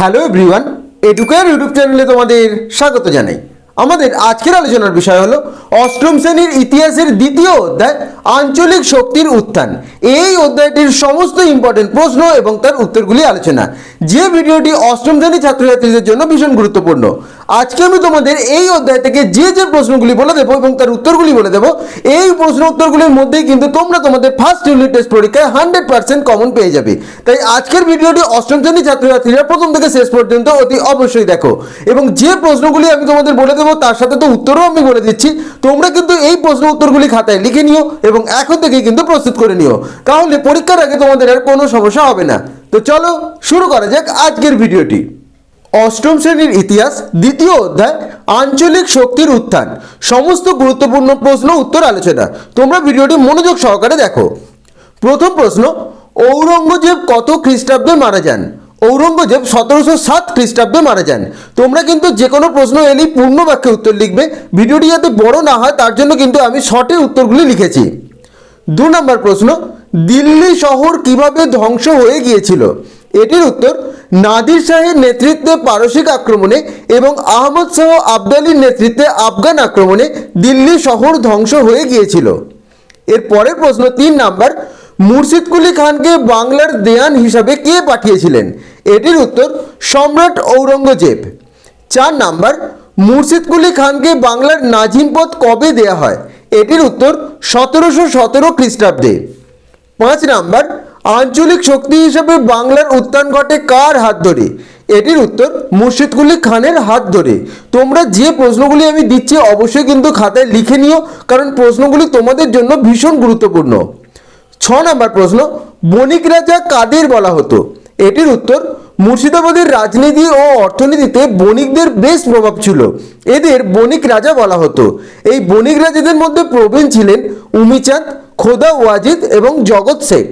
Hello everyone educare YouTube চ্যানেলে তোমাদের স্বাগত জানাই। আমাদের আজকের আলোচনার বিষয় হলো অষ্টম শ্রেণির ইতিহাসের দ্বিতীয় অধ্যায় আঞ্চলিক শক্তির উত্থান। এই অধ্যায়টির সমস্ত ইম্পর্টেন্ট প্রশ্ন এবং তার উত্তরগুলি আলোচনা। যে ভিডিওটি অষ্টম শ্রেণির ছাত্রছাত্রীদের জন্য ভীষণ গুরুত্বপূর্ণ আজকে আমি তোমাদের এই অধ্যায় থেকে যে যে প্রশ্নগুলি বলে দেবো এবং তার উত্তরগুলি বলে দেবো, এই প্রশ্ন উত্তরগুলির মধ্যেই কিন্তু তোমরা তোমাদের ফার্স্ট ইউনিট টেস্ট পরীক্ষায় হান্ড্রেড পার্সেন্ট কমন পেয়ে যাবে। তাই আজকের ভিডিওটি অষ্টম শ্রেণি ছাত্রছাত্রীরা প্রথম থেকে শেষ পর্যন্ত অতি অবশ্যই দেখো। এবং যে প্রশ্নগুলি আমি তোমাদের বলে দেবো, তার সাথে তো উত্তরও আমি বলে দিচ্ছি। তোমরা কিন্তু এই প্রশ্ন উত্তরগুলি খাতায় লিখে নিও এবং এখন থেকেই কিন্তু প্রস্তুত করে নিও। তাহলে পরীক্ষার আগে তোমাদের আর কোনো সমস্যা হবে না। তো চলো শুরু করা যাক আজকের ভিডিওটি। অষ্টম শ্রেণির ইতিহাস, দ্বিতীয় অধ্যায়, আঞ্চলিক শক্তির উত্থান। সমস্ত গুরুত্বপূর্ণ প্রশ্ন উত্তর আলোচনা। তোমরা ভিডিওটি মনোযোগ সহকারে দেখো। প্রথম প্রশ্ন, ঔরঙ্গজেব কত খ্রিস্টাব্দে মারা যান? ঔরঙ্গজেব সতেরোশো সাত খ্রিস্টাব্দে মারা যান। তোমরা কিন্তু যে কোনো প্রশ্ন এলেই পূর্ণ বাক্যে উত্তর লিখবে। ভিডিওটি যাতে বড় না হয়, তার জন্য কিন্তু আমি শর্টে উত্তরগুলি লিখেছি। দু নম্বর প্রশ্ন, দিল্লি শহর কীভাবে ধ্বংস হয়ে গিয়েছিল? এটির উত্তর, নাদির শাহের নেতৃত্বে পারসিক আক্রমণে এবং আহমদ শাহ আবদালির নেতৃত্বে আফগান আক্রমণে দিল্লি শহর ধ্বংস হয়ে গিয়েছিল। এর পরের প্রশ্ন তিন নাম্বার, মুর্শিদ কুলি খানকে বাংলার দেয়ান হিসাবে কে পাঠিয়েছিলেন? এটির উত্তর, সম্রাট ঔরঙ্গজেব। চার নাম্বার, মুর্শিদ কুলি খানকে বাংলার নাজিম পদ কবে দেয়া হয়? এটির উত্তর, সতেরোশো সতেরো খ্রিস্টাব্দে। পাঁচ নাম্বার আঞ্চলিক শক্তি হিসেবে বাংলার উত্থান ঘটে কার হাত ধরে? এটির উত্তর মুর্শিদ কুলি খানের হাত ধরে। তোমরা যে প্রশ্নগুলি আমি দিচ্ছি অবশ্যই কিন্তু খাতায় লিখে নিও, কারণ প্রশ্নগুলি তোমাদের জন্য ভীষণ গুরুত্বপূর্ণ। ছ নম্বর প্রশ্ন, বণিক রাজা কাদের বলা হতো? এটির উত্তর, মুর্শিদাবাদের রাজনীতি ও অর্থনীতিতে বণিকদের বেশ প্রভাব ছিল। এদের বণিক রাজা বলা হতো। এই বণিক রাজাদের মধ্যে প্রবীণ ছিলেন উমিচাঁদ, খোদা ওয়াজিদ এবং জগৎ শেঠ।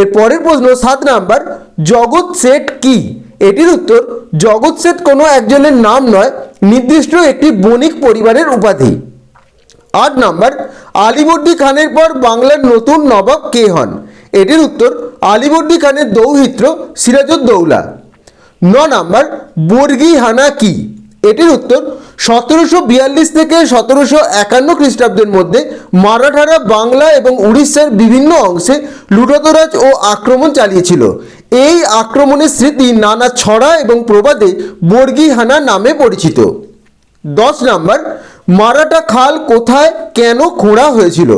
এর পরের প্রশ্ন, সাত নাম্বার, জগৎ শেঠ কি? এটির উত্তর, জগৎ শেঠ কোনো একজনের নাম নয়, নির্দিষ্ট একটি বণিক পরিবারের উপাধি। আট নাম্বার, আলিবর্দী খানের পর বাংলার নতুন নবাব কে হন? এটির উত্তর, আলিবর্দী খানের দৌহিত্র সিরাজউদ্দৌলা। ন নাম্বার, বর্গি হানা কি? এটির উত্তর, সতেরোশো বিয়াল্লিশ থেকে সতেরোশো একান্ন খ্রিস্টাব্দের মধ্যে মারাঠারা বাংলা এবং উড়িষ্যার বিভিন্ন অংশে লুটতরাজ ও আক্রমণ চালিয়েছিল। এই আক্রমণের স্মৃতি নানা ছড়া এবং প্রবাদে বর্গি হানা নামে পরিচিত। দশ নাম্বার, মারাঠা খাল কোথায়, কেন খোঁড়া হয়েছিল?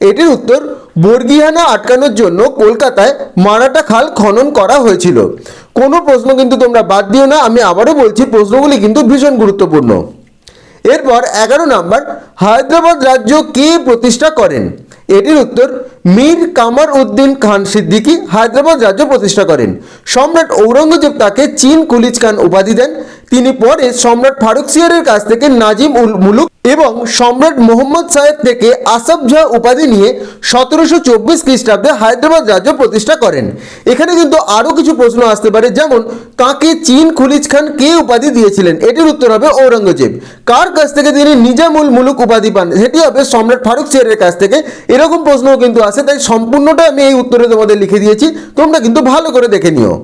এটির উত্তর, বর্গিহানা আটকানোর জন্য কলকাতায় মারাঠা খাল খনন করা হয়েছিল। কোনো প্রশ্ন কিন্তু তোমরা বাদ দিও না, আমি আবারও বলছি প্রশ্নগুলি কিন্তু ভীষণ গুরুত্বপূর্ণ। এরপর এগারো নাম্বার, হায়দ্রাবাদ রাজ্য কে প্রতিষ্ঠা করেন? এটির উত্তর, মীর কামার উদ্দিন খান সিদ্দিকী হায়দ্রাবাদ রাজ্য প্রতিষ্ঠা করেন। সম্রাট ঔরঙ্গজেব তাকে চীন কুলিজ খান উপাধি দেন। তিনি পরে সম্রাট ফারুক সিয়ারের কাছ থেকে নাজিম উল, মুলুক এবং সম্রাট মোহাম্মদ সাহেব থেকে আসফ জাহ উপাধি নিয়ে সতেরোশো চব্বিশ খ্রিস্টাব্দে হায়দ্রাবাদ রাজ্য প্রতিষ্ঠা করেন। এখানে কিন্তু আরও কিছু প্রশ্ন আসতে পারে, যেমন তাকে চীন খুলিজ খান কে উপাধি দিয়েছিলেন? এটির উত্তর হবে ঔরঙ্গজেব। কার কাছ থেকে তিনি নিজামুল মুলুক উপাধি পান? সেটি হবে সম্রাট ফারুক সিয়ারের কাছ থেকে। এরকম প্রশ্নও কিন্তু আসে, তাই সম্পূর্ণটা আমি এই উত্তরে তোমাদের লিখে দিয়েছি। তোমরা কিন্তু ভালো করে দেখে নিও।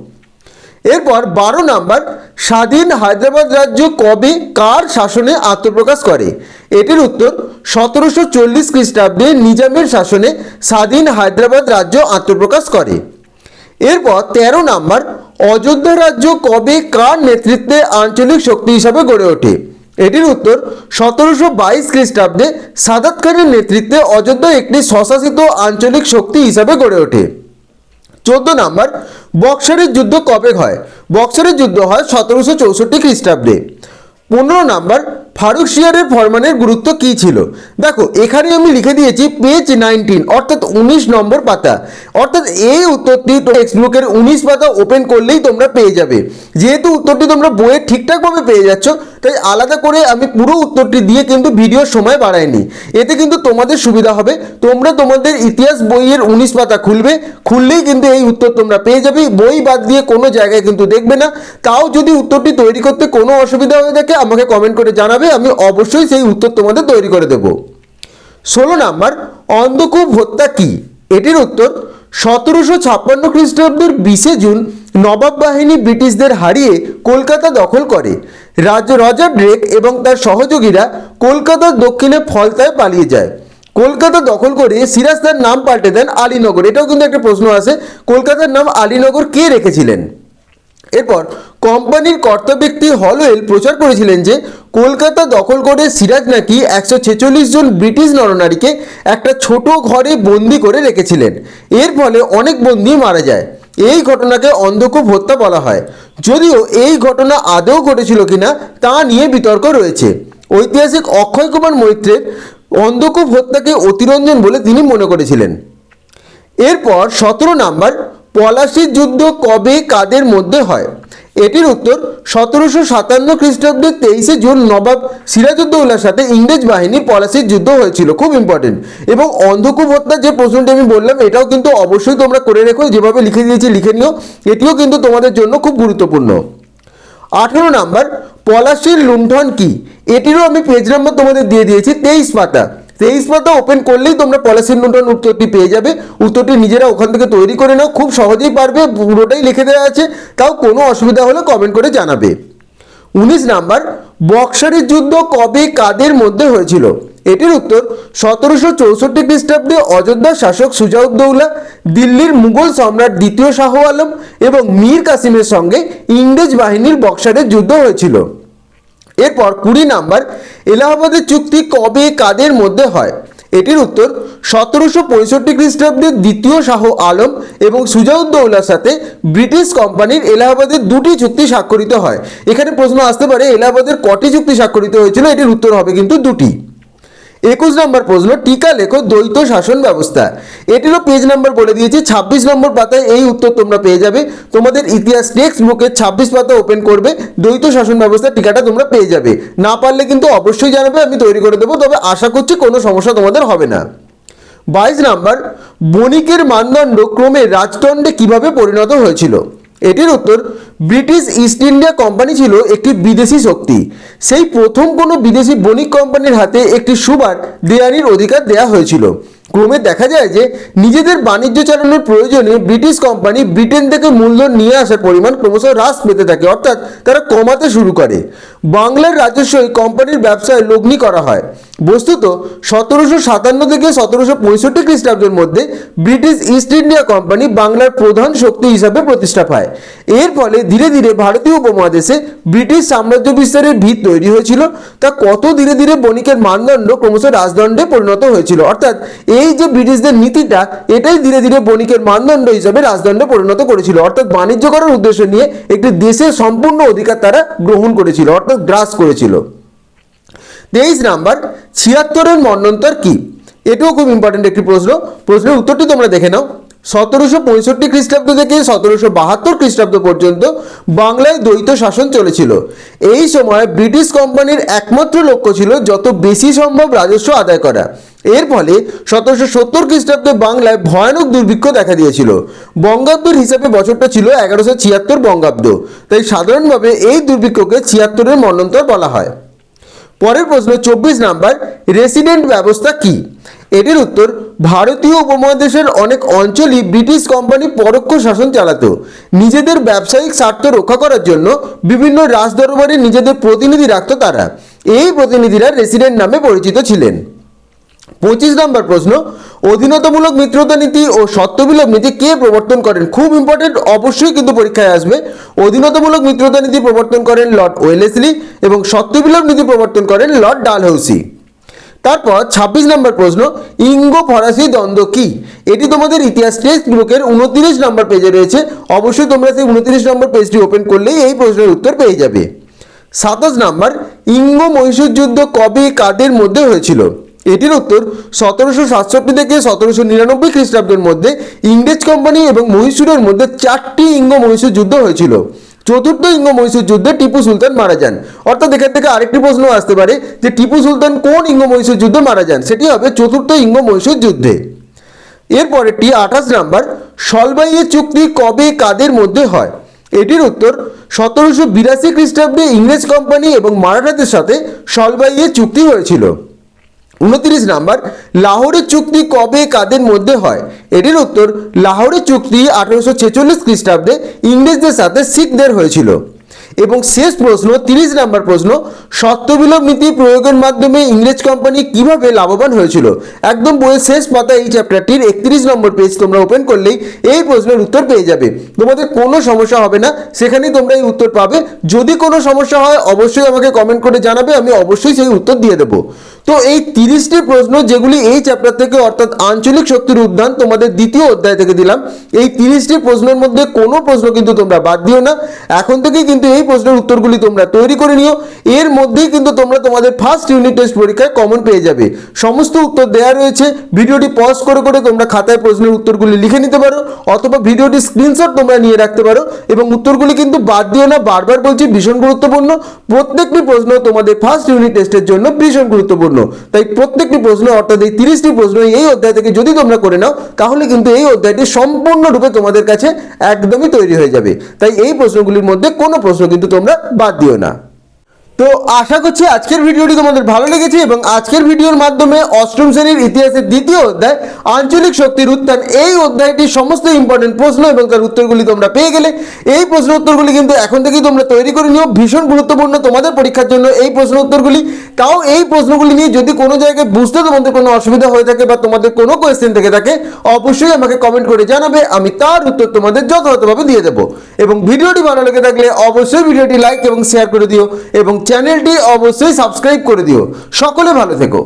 এরপর বারো নাম্বার স্বাধীন হায়দ্রাবাদ রাজ্য কবে কার শাসনে আত্মপ্রকাশ করে? এটির উত্তর, সতেরোশো চল্লিশ খ্রিস্টাব্দে নিজামের শাসনে স্বাধীন হায়দ্রাবাদ রাজ্য আত্মপ্রকাশ করে। এরপর তেরো নাম্বার, অযোধ্যা রাজ্য কবে কার নেতৃত্বে আঞ্চলিক শক্তি হিসাবে গড়ে ওঠে? এটির উত্তর, সতেরোশো বাইশ খ্রিস্টাব্দে সাদাত খানের নেতৃত্বে অযোধ্যা একটি স্বশাসিত আঞ্চলিক শক্তি হিসাবে গড়ে ওঠে। চোদ্দ নাম্বার বক্সারের যুদ্ধ কবে হয়? বক্সারের যুদ্ধ হয় সতেরোশো চৌষট্টি খ্রিস্টাব্দে। পনেরো নাম্বার, ফারুক শিয়ারের ফরমানের গুরুত্ব কী ছিল? দেখো, এখানে আমি লিখে দিয়েছি পেজ নাইনটিন, অর্থাৎ উনিশ নম্বর পাতা। অর্থাৎ এই উত্তরটি টেক্সট বুকের উনিশ পাতা ওপেন করলেই তোমরা পেয়ে যাবে। যেহেতু উত্তরটি তোমরা বইয়ে ঠিকঠাকভাবে পেয়ে যাচ্ছ তাই আলাদা করে আমি পুরো উত্তরটি দিয়ে কিন্তু ভিডিওর সময় বাড়াইনি। এতে কিন্তু তোমাদের সুবিধা হবে। তোমরা তোমাদের ইতিহাস বইয়ের উনিশ পাতা খুলবে। খুললেই কিন্তু এই উত্তর তোমরা পেয়ে যাবে। বই বাদ দিয়ে কোনো জায়গায় কিন্তু দেখবে না। তাও যদি উত্তরটি তৈরি করতে কোনো অসুবিধা হয়ে থাকে, আমাকে কমেন্ট করে জানাবে। আমি অবশ্যই সেই উত্তর তোমাদের তৈরি করে দেবো। ষোলো নাম্বার, অন্ধকূপ হত্যা কি? এটির উত্তর, সতেরোশো ছাপ্পান্ন খ্রিস্টাব্দের বিশে জুন নবাব বাহিনী ব্রিটিশদের হারিয়ে কলকাতা দখল করে। রাজ রজার ড্রেক এবং তার সহযোগীরা কলকাতার দক্ষিণে ফলতায় পালিয়ে যায়। কলকাতা দখল করে সিরাজ তার নাম পাল্টে দেন আলীনগর। এটাও কিন্তু একটা প্রশ্ন আছে, কলকাতার নাম আলীনগর কে রেখেছিলেন? এরপর কোম্পানির কর্তা ব্যক্তি হলওয়েল প্রচার করেছিলেন যে, কলকাতা দখল করে সিরাজ নাকি একশো ছেচল্লিশ জন ব্রিটিশ নরনারীকে একটা ছোট ঘরে বন্দি করে রেখেছিলেন। এর ফলে অনেক বন্দি মারা যায়। এই ঘটনাকে অন্ধকূপ হত্যা বলা হয়। যদিও এই ঘটনা আদৌ ঘটেছিল কিনা তা নিয়ে বিতর্ক রয়েছে। ঐতিহাসিক অক্ষয় কুমার মৈত্রের অন্ধকূপ হত্যাকে অতিরঞ্জন বলে তিনি মনে করেছিলেন। এরপর সতেরো নাম্বার পলাশির যুদ্ধ কবে কাদের মধ্যে হয়? এটির উত্তর সতেরোশো সাতান্ন খ্রিস্টাব্দের তেইশে জুন নবাব সিরাজউদ্দৌলার সাথে ইংরেজ বাহিনী পলাশির যুদ্ধ হয়েছিল, খুব ইম্পর্টেন্ট এবং অন্ধকূপ হত্যার যে প্রশ্নটি আমি বললাম, এটাও কিন্তু অবশ্যই তোমরা করে রেখো, যেভাবে লিখে দিয়েছি লিখে নিও, এটিও কিন্তু তোমাদের জন্য খুব গুরুত্বপূর্ণ। আঠেরো নাম্বার, পলাশির লুণ্ঠন কি? এটিরও আমি পেজ নাম্বার তোমাদের দিয়ে দিয়েছি, তেইশ পাতা। তেইশ পাতা ওপেন করলেই তোমরা পলাশির লুণ্ঠন উত্তরটি পেয়ে যাবে। উত্তরটি নিজেরা ওখান থেকে তৈরি করে নাও, খুব সহজেই পারবে, পুরোটাই লিখে দেওয়া আছে, তাও কোনো অসুবিধা হলে কমেন্ট করে জানাবে। উনিশ নাম্বার, বক্সারের যুদ্ধ কবে কাদের মধ্যে হয়েছিল? এটির উত্তর সতেরোশো চৌষট্টি খ্রিস্টাব্দে অযোধ্যার শাসক সুজাউদ্দৌলা দিল্লির মুঘল সম্রাট দ্বিতীয় শাহ আলম এবং মীর কাসিমের সঙ্গে ইংরেজ বাহিনীর বক্সারের যুদ্ধ হয়েছিল। এরপর কুড়ি নাম্বার, এলাহাবাদের চুক্তি কবে কাদের মধ্যে হয়? এটির উত্তর, সতেরোশো পঁয়ষট্টি খ্রিস্টাব্দে দ্বিতীয় শাহ আলম এবং সুজাউদ্দৌলার সাথে ব্রিটিশ কোম্পানির এলাহাবাদের দুটি চুক্তি স্বাক্ষরিত হয়। এখানে প্রশ্ন আসতে পারে, এলাহাবাদের কটি চুক্তি স্বাক্ষরিত হয়েছিল? এটির উত্তর হবে কিন্তু দুটি। একুশ নম্বর প্রশ্ন, টিকা লেখো দ্বৈত শাসন ব্যবস্থা। এটিরও পেজ নাম্বার বলে দিয়েছি, ছাব্বিশ নম্বর পাতায় এই উত্তর তোমরা পেয়ে যাবে। তোমাদের ইতিহাস টেক্সট বুকের ছাব্বিশ পাতা ওপেন করবে, দ্বৈত শাসন ব্যবস্থা টিকাটা তোমরা পেয়ে যাবে। না পারলে কিন্তু অবশ্যই জানাবে, আমি তৈরি করে দেবো, তবে আশা করছি কোনো সমস্যা তোমাদের হবে না। বাইশ নাম্বার, বণিকের মানদণ্ড ক্রমে রাজদণ্ডে কীভাবে পরিণত হয়েছিল? এটির উত্তর, ব্রিটিশ ইস্ট ইন্ডিয়া কোম্পানি ছিল একটি বিদেশি শক্তি। সেই প্রথম কোনো বিদেশি বণিক কোম্পানির হাতে একটি সুবার দেয়ানির অধিকার দেয়া হয়েছিল। ক্রমে দেখা যায় যে, নিজেদের বাণিজ্য চালানোর প্রয়োজনে ব্রিটিশ কোম্পানি ব্রিটেন থেকে মূলধন নিয়ে আসার পরিমাণ ক্রমশ হ্রাস পেতে থাকে, অর্থাৎ তারা কমাতে শুরু করে। বাংলার রাজস্বই কোম্পানির ব্যবসায় লগ্নি করা হয়। বস্তুত সতেরোশো সাতান্ন থেকে সতেরোশো পঁয়ষট্টি খ্রিস্টাব্দের মধ্যে ব্রিটিশ ইস্ট ইন্ডিয়া কোম্পানি বাংলার প্রধান শক্তি হিসাবে প্রতিষ্ঠা পায়। এর ফলে ধীরে ধীরে ভারতীয় উপমহাদেশে ব্রিটিশ সাম্রাজ্য বিস্তারের ভিত তৈরি হয়েছিল। তা কত ধীরে ধীরে বণিকের মানদণ্ড ক্রমশ রাজদণ্ডে পরিণত হয়েছিল। অর্থাৎ এই যে ব্রিটিশদের নীতিটা, এটাই ধীরে ধীরে বণিকের মানদণ্ড হিসাবে রাজদণ্ডে পরিণত করেছিল। অর্থাৎ বাণিজ্য করার উদ্দেশ্য নিয়ে একটি দেশের সম্পূর্ণ অধিকার তারা গ্রহণ করেছিল, অর্থাৎ গ্রাস করেছিল। তেইশ নাম্বার ছিয়াত্তরের মন্বন্তর কি? এটাও খুব ইম্পর্টেন্ট একটি প্রশ্ন। প্রশ্নের উত্তরটি তোমরা দেখে নাও। সতেরোশো পঁয়ষট্টি খ্রিস্টাব্দ থেকে সতেরোশো বাহাত্তর খ্রিস্টাব্দ পর্যন্ত বাংলায় দ্বৈত শাসন চলেছিল। এই সময় ব্রিটিশ কোম্পানির একমাত্র লক্ষ্য ছিল যত বেশি সম্ভব রাজস্ব আদায় করা। এর ফলে সতেরোশো সত্তর খ্রিস্টাব্দে বাংলায় ভয়ানক দুর্ভিক্ষ দেখা দিয়েছিল। বঙ্গাব্দের হিসাবে বছরটা ছিল এগারোশো ছিয়াত্তর বঙ্গাব্দ। তাই সাধারণভাবে এই দুর্ভিক্ষকে ছিয়াত্তরের মন্বন্তর বলা হয়। পরের প্রশ্ন চব্বিশ নাম্বার রেসিডেন্ট ব্যবস্থা কি? এটির উত্তর, ভারতীয় উপমহাদেশের অনেক অঞ্চলই ব্রিটিশ কোম্পানি পরোক্ষ শাসন চালাত। নিজেদের ব্যবসায়িক স্বার্থ রক্ষা করার জন্য বিভিন্ন রাজদরবারে নিজেদের প্রতিনিধি রাখত তারা। এই প্রতিনিধিরা রেসিডেন্ট নামে পরিচিত ছিলেন। পঁচিশ নম্বর প্রশ্ন অধীনতামূলক মিত্রতা নীতি ও সত্যবিলোপ নীতি কে প্রবর্তন করেন? খুব ইম্পর্টেন্ট অবশ্যই কিন্তু পরীক্ষায় আসবে। অধীনতামূলক মিত্রতা নীতি প্রবর্তন করেন লর্ড ওয়েলেসলি এবং সত্যবিলোপ নীতি প্রবর্তন করেন লর্ড ডালহৌসি। তারপর ২৬ নম্বর প্রশ্ন, ইঙ্গো ফরাসি দ্বন্দ্ব কি? এটি তোমাদের ইতিহাস টেক্সট বুকের উনত্রিশ নম্বর পেজে রয়েছে। অবশ্যই তোমরা সেই উনত্রিশ নম্বর পেজটি ওপেন করলেই এই প্রশ্নের উত্তর পেয়ে যাবে। সাতাশ নম্বর, ইঙ্গো মহীশূর যুদ্ধ কবে কাদের মধ্যে হয়েছিল? এটির উত্তর, সতেরোশো সাতষট্টি থেকে সতেরোশো নিরানব্বই খ্রিস্টাব্দের মধ্যে ইংরেজ কোম্পানি এবং মহীশূরের মধ্যে চারটি ইঙ্গ মহীশূর যুদ্ধ হয়েছিল। চতুর্থ ইঙ্গ মহীশূর যুদ্ধে টিপু সুলতান মারা যান। অর্থাৎ এখান থেকে আরেকটি প্রশ্ন আসতে পারে যে টিপু সুলতান কোন ইঙ্গ মহীশূর যুদ্ধে মারা যান? সেটি হবে চতুর্থ ইঙ্গ মহীশূর যুদ্ধে এরপরেরটি আঠাশ নাম্বার সলবাইয়ের চুক্তি কবে কাদের মধ্যে হয়? এটির উত্তর, সতেরোশো বিরাশি খ্রিস্টাব্দে ইংরেজ কোম্পানি এবং মারাঠাদের সাথে সলবাইয়ের চুক্তি হয়েছিল। উনত্রিশ নাম্বার লাহোরের চুক্তি কবে কাদের মধ্যে হয়? এটির উত্তর লাহোরের চুক্তি আঠারোশো ছেচল্লিশ খ্রিস্টাব্দে ইংরেজদের সাথে শিখদের হয়েছিল। এবং শেষ প্রশ্ন, তিরিশ নাম্বার প্রশ্ন, সত্যবিলোপ নীতি প্রয়োগের মাধ্যমে ইংরেজ কোম্পানি কীভাবে লাভবান হয়েছিল? একদম বইয়ের শেষ পাতা এই চ্যাপ্টারটির একত্রিশ নম্বর পেজ তোমরা ওপেন করলেই এই প্রশ্নের উত্তর পেয়ে যাবে। তোমাদের কোনো সমস্যা হবে না, সেখানেই তোমরা এই উত্তর পাবে। যদি কোনো সমস্যা হয়, অবশ্যই আমাকে কমেন্ট করে জানাবে, আমি অবশ্যই সেই উত্তর দিয়ে দেবো। তো এই তিরিশটি প্রশ্ন যেগুলি এই চ্যাপ্টার থেকে, অর্থাৎ আঞ্চলিক শক্তির উদ্যান, তোমাদের দ্বিতীয় অধ্যায় থেকে দিলাম, এই তিরিশটি প্রশ্নের মধ্যে কোনো প্রশ্ন কিন্তু তোমরা বাদ দিও না। এখন থেকেই কিন্তু এই প্রশ্নের উত্তরগুলি তোমরা তৈরি করে নিও। এর মধ্যেই কিন্তু তোমরা তোমাদের ফার্স্ট ইউনিট টেস্ট পরীক্ষায় কমন পেয়ে যাবে। সমস্ত উত্তর দেওয়া রয়েছে। ভিডিওটি পজ করে করে তোমরা খাতায় প্রশ্নের উত্তরগুলি লিখে নিতে পারো অথবা ভিডিওটি স্ক্রিনশট তোমরা নিয়ে রাখতে পারো এবং উত্তরগুলি কিন্তু বাদ দিও না, বারবার বলছি ভীষণ গুরুত্বপূর্ণ। প্রত্যেকটি প্রশ্ন তোমাদের ফার্স্ট ইউনিট টেস্টের জন্য ভীষণ গুরুত্বপূর্ণ। তাই প্রত্যেকটি প্রশ্ন অর্থাৎ এই তিরিশটি প্রশ্ন এই অধ্যায় থেকে যদি তোমরা করে নাও, তাহলে কিন্তু এই অধ্যায়টি সম্পূর্ণরূপে তোমাদের কাছে একদমই তৈরি হয়ে যাবে। তাই এই প্রশ্নগুলির মধ্যে কোনো প্রশ্ন কিন্তু তোমরা বাদ দিও না। তো আশা করছি আজকের ভিডিওটি তোমাদের ভালো লেগেছে এবং আজকের ভিডিওর মাধ্যমে অষ্টম শ্রেণির ইতিহাসের দ্বিতীয় অধ্যায় আঞ্চলিক শক্তির উত্থান এই অধ্যায়টির সমস্ত ইম্পর্টেন্ট প্রশ্ন এবং তার উত্তরগুলি তোমরা পেয়ে গেলে। এই প্রশ্ন উত্তরগুলি কিন্তু এখন থেকেই তোমরা তৈরি করে নিও। ভীষণ গুরুত্বপূর্ণ তোমাদের পরীক্ষার জন্য এই প্রশ্ন উত্তরগুলি। তাও এই প্রশ্নগুলি নিয়ে যদি কোনো জায়গায় বুঝতে তোমাদের কোনো অসুবিধা হয়ে থাকে বা তোমাদের কোনো কোয়েশ্চেন থেকে থাকে, অবশ্যই আমাকে কমেন্ট করে জানাবে। আমি তার উত্তর তোমাদের যথাযথভাবে দিয়ে দেবো। এবং ভিডিওটি ভালো লেগে থাকলে অবশ্যই ভিডিওটি লাইক এবং শেয়ার করে দিও। এবং চ্যানেলটি অবশ্যই সাবস্ক্রাইব করে দিও। সকলে ভালো থেকো।